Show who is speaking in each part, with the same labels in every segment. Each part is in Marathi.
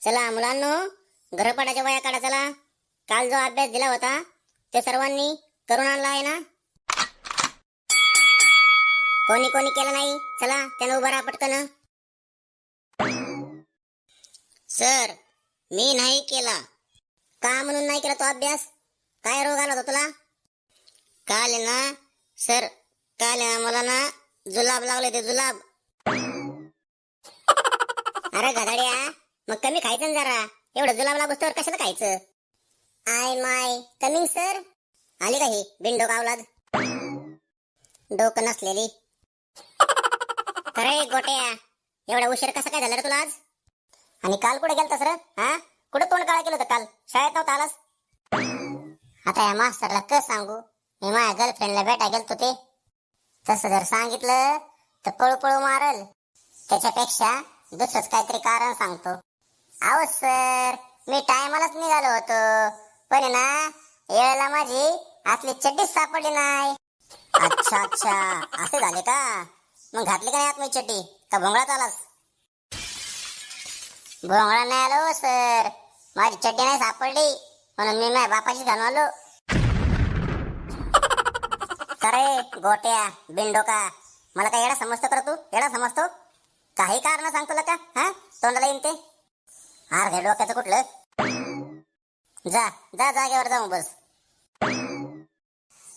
Speaker 1: चला मुलांनो घरपाठाच्या वया काढा चला. काल जो अभ्यास दिला होता ते सर्वांनी करून आणला आहे ना? कोणी कोणी केलं नाही? चला त्यानं उभं राहा पटकन. सर मी नाही केला. का म्हणून नाही केला तो अभ्यास? काय रोग आला होता तुला? काल ना सर काल मला ना जुलाब लागले ते जुलाब. अरे गधाड्या मग कमी खायचं ना जरा. एवढं जुलाब लागू कशाला खायचं? I may coming sir? आली का ही बिंडो कावलाद डोकं नसलेली. खरे गोट्या एवढा उशीर कसा काय झाला रे तुला आज? आणि काल कुठे गेलता सर हा? कुठे तोंड काळा केलं होतं काल? शाळेत नव्हता आलास? आता या मास्तरला कस सांगू? मी माझ्या गर्लफ्रेंडला भेटा गेलतो ते. तसं जर सांगितलं तर पळू पळू मारल. त्याच्यापेक्षा दुसरंच काहीतरी कारण सांगतो. अहो सर मी टायमालाच निघालो होतो. पण ना यावेळेला माझी असली चड्डीच सापडली नाही. अच्छा अच्छा. असे झाले का? मग घातली का नाही आत मी चड्डी? का भोंगळात आलास? भोंगळा नाही आलो सर. माझी चड्डी नाही सापडली. म्हणून मी माझ्या बापाची घालून आलो. करे गोट्या बिंडोका मला काय एडा समजतो कर तू? येडा समजतो? काही कारण सांगतो का? हा? तोंडाला येईन ते? अर्ध्या डोक्याचं कुठलं? जा जा जागेवर जाऊ बस.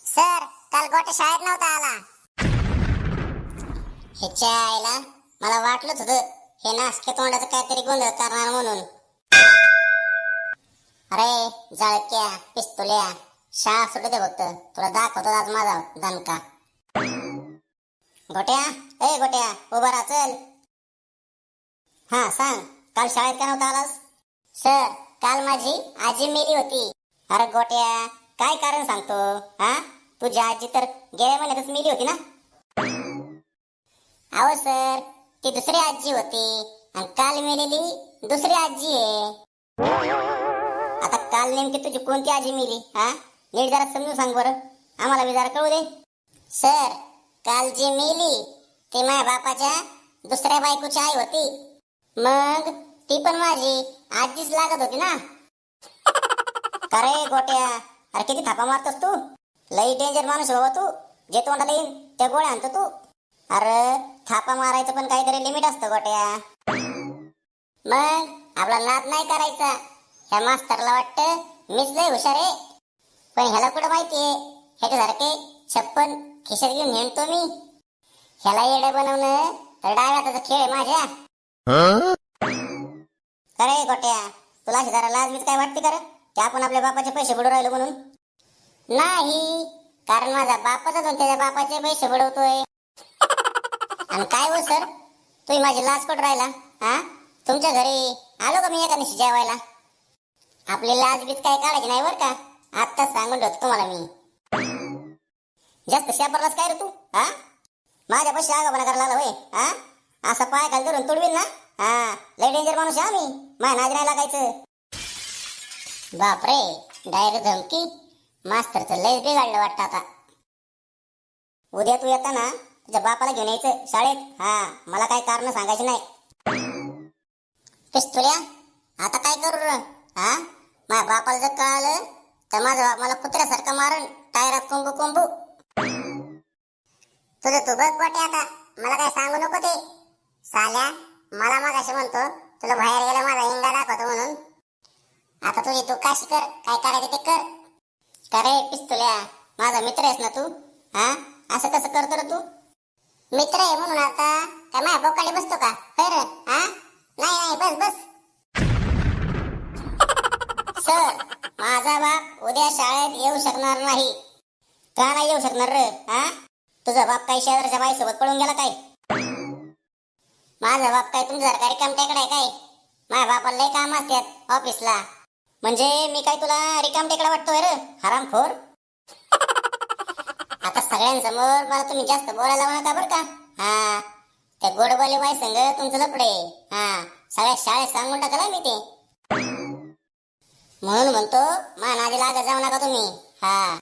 Speaker 1: सर काल गोट्या शाळेत नव्हता आला. ह्याच्या आईला मला वाटलंच होतं हे नासके तोंडाचं काहीतरी गोंधळ करणार म्हणून. अरे जळक्या पिस्तुल्या शाळा सुटू दे फक्त. तुला दाखवतो आज माझा दणका. गोट्या? ए गोट्या उभा चल. हा सांग. काल शाळेत का नव्हता आलास? सर काल माझी आजी मेली होती. अरे गोट्या काय कारण सांगतो हा? तुझी आजी तर गेल्या महिन्यातच मेली होती ना? अहो सर ती दुसरी आजी होती आणि काल मेलेली दुसरी आजी आहे. आता काल नेमकी तुझी कोणती आजी मेली हा? नीट जरा समजून सांग बरं. आम्हाला विचार जरा कळू दे. सर काल जी मेली ती माझ्या बापाच्या दुसऱ्या बायकोची आई होती. मग? ती पण माझी. आजीच लागत होती ना. अरे गोट्या? अरे किती थापा मारतोस तू? लई डेंजर माणूस हो तू. जे तोंडाला येईन त्या गोळ्या आणतो तू. अरे थापा मारायचं पण काहीतरी लिमिट असतं गोट्या. मग आपला नाद नाही करायचा. ह्या मास्तरला वाटतं मीच लय हुशार आहे. पण ह्याला कुठं माहितीये ह्याच्यासारखे छप्पन खिशात घेऊन हिंडतो मी. ह्याला येडं बनवणं तर डाव्या खेळ आहे माझ्या. अरे गोट्या? तुला अशी जरा काय वाटते कर की आपण आपल्या बापाचे पैसे बुडू राहिलो म्हणून? नाही कारण माझा बापाचा अजून त्याच्या बापाचे पैसे बुडवतोय. आणि काय हो सर? तुम्ही माझी लाज कुठं राहिला? हा? तुमच्या घरी आलो का मी एका दिवशी जेवायला? आपली लाज बीत काय काढायची नाही बरं का? आत्ताच सांगून ठेवतो तुम्हाला मी. जास्त शापरलाच काय रे तू? हा? माझ्या पैसे आगापणा करायला लागला होय हा? असं पाय खाली धरून तुडवीन ना? हा लय डेंजर माणूस आहे आम्ही माझ्या नादी नाही लागायचं. बापरे डायरेक्ट धमकी? मास्तरचं लयच बिघडलं वाटतं आता. उद्या तू येताना तुझ्या बापाला घेऊन यायचं शाळेत? हा मला काही कारण सांगायची नाही. पिस्तुल्या आता काय करू र? हा? माझ्या बापाला जर कळालं तर माझा बाप मला कुत्र्यासारखं मारण टायरात कोंबू कोंबू. तुझं तू बघ आता. मला काय सांगू नको ते. साल्या मला मग असं म्हणतो तुला बाहेर गेलं माझा हिंगा दाखवतो म्हणून. आता तुझी तू काशी कर काय करायचं ते कर. करे पिस्तुल्या. माझा मित्र आहेस ना तू? हा? असं कसं करतो रे तू? मित्र आहे म्हणून आता. काय माझ्या बोकाली बसतो का? होय रे? हा? नाही नाही बस बस. सर माझा बाप उद्या शाळेत येऊ शकणार नाही. का नाही येऊ शकणार रे? हा? तुझा बाप काही शेजारच्या बाईसोबत पळून गेला काय? माझा बाप काय तुमच्या सरकारी कामट्याकडे आहे काय? माझ्या बापाला लय काम असतात ऑफिसला. म्हणजे मी काय तुला रिकाम टेकडा वाटतोय रे हरामखोर? आता सगळ्यांसमोर मला तुम्ही जास्त बोलायला लावू का बरं का. हा. त्या गोडबोले बाई संग तुमचं लपडे हा. सगळ्या शाळेत सांगून टाकला मी ते. म्हणून म्हणतो मान आधी लागत जाऊ नका तुम्ही. हा.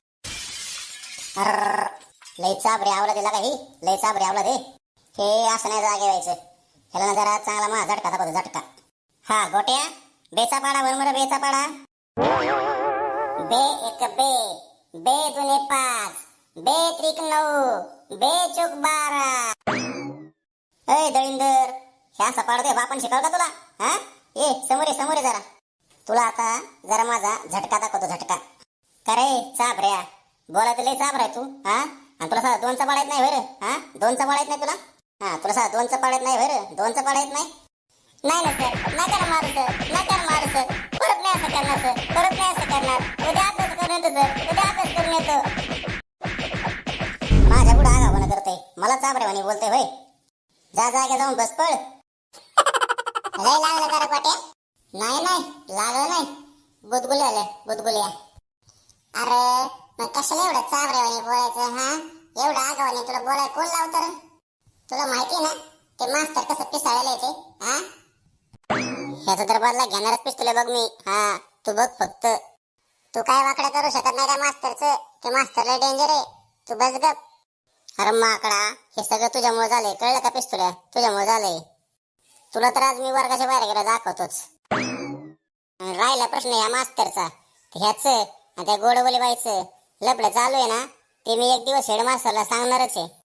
Speaker 1: अर्र, लय चाबरे आवला दिला काही लय चाबरे आवला दे. हे असं नाही जागे व्हायचं ह्याला ना जरा चांगला मा झटका दाखवतो झटका. हा गोट्या. बेचा पाडा बरोबर बेचा पाडा. बे एक बे. बे दुने पाच. बे त्रिक नऊ. बे चौक बारा. अय दळिंदर ह्या असा पाडा ते बापन शिकवलं का तुला? हा? ये समोर ये समोर ये जरा. तुला आता जरा माझा झटका दाखवतो झटका. करे चाप रे बोला लय चाप रे तू हा? आणि तुला साधा दोनचा पाडायत नाही बरं हा? दोनचा पाडायत नाही तुला? हा तुला साधा दोनचा नाही बरं दोनचा पाडायत नाही? नाही ना सर नका ना मारू सर नका ना सर परत नाही असं करणार सर परत नाही असं करणार. उद्या अभ्यास करून येतो सर उद्या अभ्यास करून येतो. माझ्या पुढे आगावणं करते मला चाबरेवानी बोलते होय. जा जागे जाऊन बस पळ. लय लागलं जरा पाट्या. नाही नाही. लागलं नाही. बुदबुले आले बुदबुल्या अरे मग कशाला एवढं चाबरेवानी बोलायचं हा? एवढं आगावानी तुला बोलाय कोण लावतं रे? तुला माहिती ना ते मास्तर कसं पिसाळायला ते हा? ह्याचा तर बदला घेणारच पिस्तुले बघ मी. हा तू बघ फक्त. तू काय वाकडं करू शकत नाही त्या मास्तरचं? ते मास्तरला डेंजर आहे. तू बस गप. अरे माकडा हे सगळं तुझ्यामुळे झालंय. कळलं का पिस्तुल्या तुझ्यामुळे झालंय. तुला तर आज मी वर्गाच्या बाहेर गेला दाखवतोच. राहिला प्रश्न या मास्तरचा. ह्याच आणि त्या गोडबोली बाईचं लपडं चालू आहे ना ते मी एक दिवस हेडमास्टरला सांगणारच आहे.